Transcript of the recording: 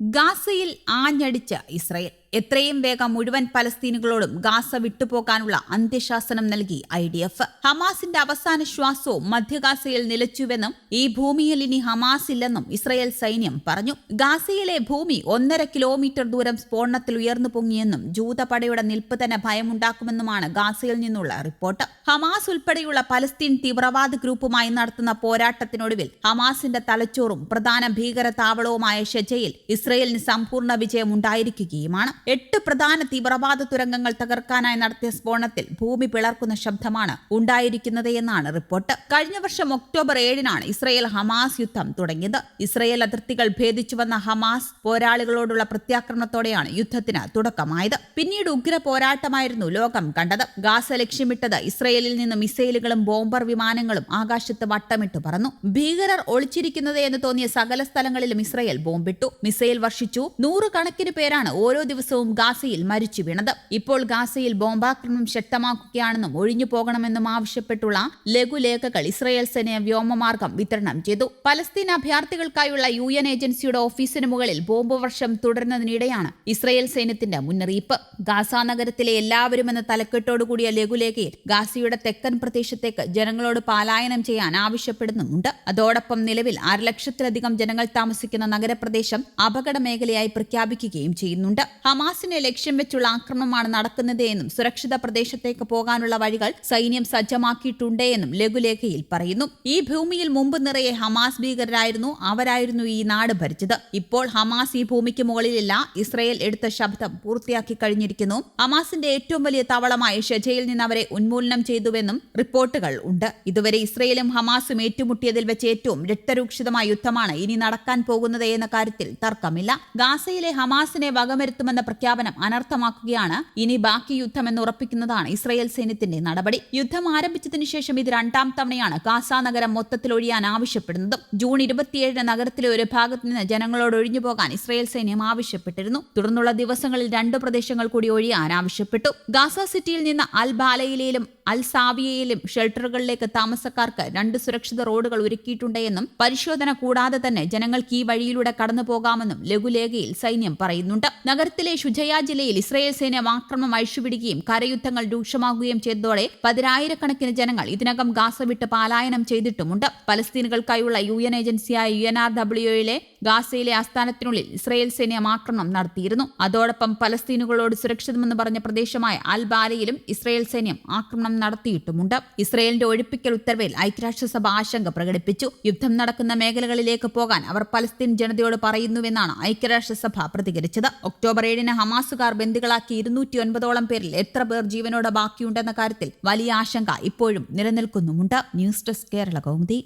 ഗാസയിൽ ആഞ്ഞടിച്ച ഇസ്രയേൽ. എത്രയും വേഗം മുഴുവൻ പലസ്തീനുകളോടും ഗാസ വിട്ടുപോകാനുള്ള അന്ത്യശാസനം നൽകി ഐ ഡി എഫ്. ഹമാസിന്റെ അവസാന ശ്വാസവും മധ്യഗാസയിൽ നിലച്ചുവെന്നും ഈ ഭൂമിയിൽ ഇനി ഹമാസ് ഇല്ലെന്നും ഇസ്രയേൽ സൈന്യം പറഞ്ഞു. ഗാസയിലെ ഭൂമി ഒന്നര കിലോമീറ്റർ ദൂരം സ്ഫോടനത്തിൽ ഉയർന്നു പൊങ്ങിയെന്നും ജൂതപടയുടെ നിൽപ്പ് തന്നെ ഭയമുണ്ടാക്കുമെന്നുമാണ് ഗാസയിൽ നിന്നുള്ള റിപ്പോർട്ട്. ഹമാസ് ഉൾപ്പെടെയുള്ള പലസ്തീൻ തീവ്രവാദ ഗ്രൂപ്പുമായി നടത്തുന്ന പോരാട്ടത്തിനൊടുവിൽ ഹമാസിന്റെ തലച്ചോറും പ്രധാന ഭീകര താവളവുമായ ഷെജയിൽ ഇസ്രയേലിന് സമ്പൂർണ വിജയം ഉണ്ടായിരിക്കുകയുമാണ് എട്ട് പ്രധാന തീവ്രവാദ തുരങ്കങ്ങൾ തകർക്കാനായി നടത്തിയ സ്ഫോടനത്തിൽ ഭൂമി പിളർക്കുന്ന ശബ്ദമാണ് ഉണ്ടായിരിക്കുന്നത് എന്നാണ് റിപ്പോർട്ട്. കഴിഞ്ഞ വർഷം ഒക്ടോബർ ഏഴിനാണ് ഇസ്രയേൽ ഹമാസ് യുദ്ധം തുടങ്ങിയത്. ഇസ്രയേൽ അതിർത്തികൾ ഭേദിച്ചു വന്ന ഹമാസ് പോരാളികളോടുള്ള പ്രത്യാക്രമണത്തോടെയാണ് യുദ്ധത്തിന് തുടക്കമായത്. പിന്നീട് ഉഗ്ര പോരാട്ടമായിരുന്നു ലോകം കണ്ടത്. ഗാസ ലക്ഷ്യമിട്ടത് ഇസ്രയേലിൽ നിന്ന് മിസൈലുകളും ബോംബർ വിമാനങ്ങളും ആകാശത്ത് വട്ടമിട്ട് പറന്നു. ഭീകരർ ഒളിച്ചിരിക്കുന്നത് എന്ന് തോന്നിയ സകല സ്ഥലങ്ങളിലും ഇസ്രയേൽ ബോംബിട്ടു. മിസൈൽ വർഷിച്ചു. നൂറുകണക്കിന് പേരാണ് ഓരോ ദിവസവും ഗാസയിൽ മരിച്ചു വീണത്. ഇപ്പോൾ ഗാസയിൽ ബോംബാക്രമണം ശക്തമാക്കുകയാണെന്നും ഒഴിഞ്ഞു പോകണമെന്നും ആവശ്യപ്പെട്ടുള്ള ലഘുലേഖകൾ ഇസ്രയേൽ സേന വ്യോമമാർഗം വിതരണം ചെയ്തു. പലസ്തീൻ അഭയാർത്ഥികൾക്കായുള്ള യു എൻ ഏജൻസിയുടെ ഓഫീസിന് മുകളിൽ ബോംബ് വർഷം തുടരുന്നതിനിടെയാണ് ഇസ്രയേൽ സൈന്യത്തിന്റെ മുന്നറിയിപ്പ്. ഗാസ നഗരത്തിലെ എല്ലാവരും എന്ന തലക്കെട്ടോടുകൂടിയ ലഘുലേഖയിൽ ഗാസയുടെ തെക്കൻ പ്രദേശത്തേക്ക് ജനങ്ങളോട് പാലായനം ചെയ്യാൻ ആവശ്യപ്പെടുന്നുമുണ്ട്. അതോടൊപ്പം നിലവിൽ ആറ് ലക്ഷത്തിലധികം ജനങ്ങൾ താമസിക്കുന്ന നഗരപ്രദേശം അപകട മേഖലയായി പ്രഖ്യാപിക്കുകയും ചെയ്യുന്നുണ്ട്. ഹമാസിനെ ലക്ഷ്യം വെച്ചുള്ള ആക്രമണമാണ് നടക്കുന്നത് എന്നും സുരക്ഷിത പ്രദേശത്തേക്ക് പോകാനുള്ള വഴികൾ സൈന്യം സജ്ജമാക്കിയിട്ടുണ്ട് എന്നും ലഘുലേഖയിൽ പറയുന്നു. ഈ ഭൂമിയിൽ മുമ്പ് നിറയെ ഹമാസ് ഭീകരരായിരുന്നു അവരായിരുന്നു ഈ നാട് ഭരിച്ചത്. ഇപ്പോൾ ഹമാസ് ഈ ഭൂമിക്ക് മുകളിലില്ല. ഇസ്രയേൽ എടുത്ത ശബ്ദം പൂർത്തിയാക്കി കഴിഞ്ഞിരിക്കുന്നു. ഹമാസിന്റെ ഏറ്റവും വലിയ താവളമായ ഷെജയിൽ നിന്ന് അവരെ ഉന്മൂലനം ചെയ്തുവെന്നും റിപ്പോർട്ടുകൾ ഉണ്ട്. ഇതുവരെ ഇസ്രയേലും ഹമാസും ഏറ്റുമുട്ടിയതിൽ വെച്ച് ഏറ്റവും രക്തരൂക്ഷിതമായ യുദ്ധമാണ് ഇനി നടക്കാൻ പോകുന്നത് എന്ന കാര്യത്തിൽ തർക്കമില്ല. ഗാസയിലെ ഹമാസിനെ വകമരുത്തുമെന്ന പ്രഖ്യാപനം അനർത്ഥമാക്കുകയാണ്. ഇനി ബാക്കി യുദ്ധമെന്ന് ഉറപ്പിക്കുന്നതാണ് ഇസ്രയേൽ സൈന്യത്തിന്റെ നടപടി. യുദ്ധം ആരംഭിച്ചതിനു ശേഷം ഇത് രണ്ടാം തവണയാണ് ഗാസ നഗരം മൊത്തത്തിൽ ഒഴിയാൻ ആവശ്യപ്പെടുന്നത്. ജൂൺ ഇരുപത്തിയേഴിന് നഗരത്തിലെ ഒരു ഭാഗത്ത് നിന്ന് ജനങ്ങളോട് ഒഴിഞ്ഞു പോകാൻ ഇസ്രയേൽ സൈന്യം ആവശ്യപ്പെട്ടിരുന്നു. തുടർന്നുള്ള ദിവസങ്ങളിൽ രണ്ട് പ്രദേശങ്ങൾ കൂടി ഒഴിയാൻ ആവശ്യപ്പെട്ടു. ഗാസ സിറ്റിയിൽ നിന്ന് അൽ ബാലയിലും അൽ സാവിയയിലും ഷെൽട്ടറുകളിലേക്ക് താമസക്കാർക്ക് രണ്ട് സുരക്ഷിത റോഡുകൾ ഒരുക്കിയിട്ടുണ്ടെന്നും പരിശോധന കൂടാതെ തന്നെ ജനങ്ങൾക്ക് ഈ വഴിയിലൂടെ കടന്നു പോകാമെന്നും ലഘുലേഖയിൽ സൈന്യം പറയുന്നുണ്ട്. നഗരത്തിലെ ഷുജയ ജില്ലയിൽ ഇസ്രയേൽ സേന ആക്രമണം അഴിച്ചുവിടുകയും കരയുദ്ധങ്ങൾ രൂക്ഷമാകുകയും ചെയ്തതോടെ പതിനായിരക്കണക്കിന് ജനങ്ങൾ ഇതിനകം ഗാസ വിട്ട് പലായനം ചെയ്തിട്ടുമുണ്ട്. പലസ്തീനുകൾക്കായുള്ള യു എൻ ഏജൻസിയായ യു എൻ ആർ ഡബ്ല്യുയിലെ ഗാസയിലെ ആസ്ഥാനത്തിനുള്ളിൽ ഇസ്രായേൽ സൈന്യം ആക്രമണം നടത്തിയിരുന്നു. അതോടൊപ്പം പലസ്തീനുകളോട് സുരക്ഷിതമെന്ന് പറഞ്ഞ പ്രദേശമായ അൽ ബാലയിലും ഇസ്രയേൽ സൈന്യം ആക്രമണം നടത്തിയിട്ടുമുണ്ട്. ഇസ്രയേലിന്റെ ഒഴിപ്പിക്കൽ ഉത്തരവിൽ ഐക്യരാഷ്ട്രസഭ ആശങ്ക പ്രകടിപ്പിച്ചു. യുദ്ധം നടക്കുന്ന മേഖലകളിലേക്ക് പോകാൻ അവർ പലസ്തീൻ ജനതയോട് പറയുന്നുവെന്നാണ് ഐക്യരാഷ്ട്രസഭ പ്രതികരിച്ചത്. ഒക്ടോബർ ഏഴിന് ഹമാസുകാർ ബന്ദികളാക്കി ഇരുന്നൂറ്റി ഒൻപതോളം പേരിൽ എത്ര പേർ ജീവനോടെ ബാക്കിയുണ്ടെന്ന കാര്യത്തിൽ വലിയ ആശങ്ക ഇപ്പോഴും നിലനിൽക്കുന്നുമുണ്ട്. News desk Kerala Kaumudi.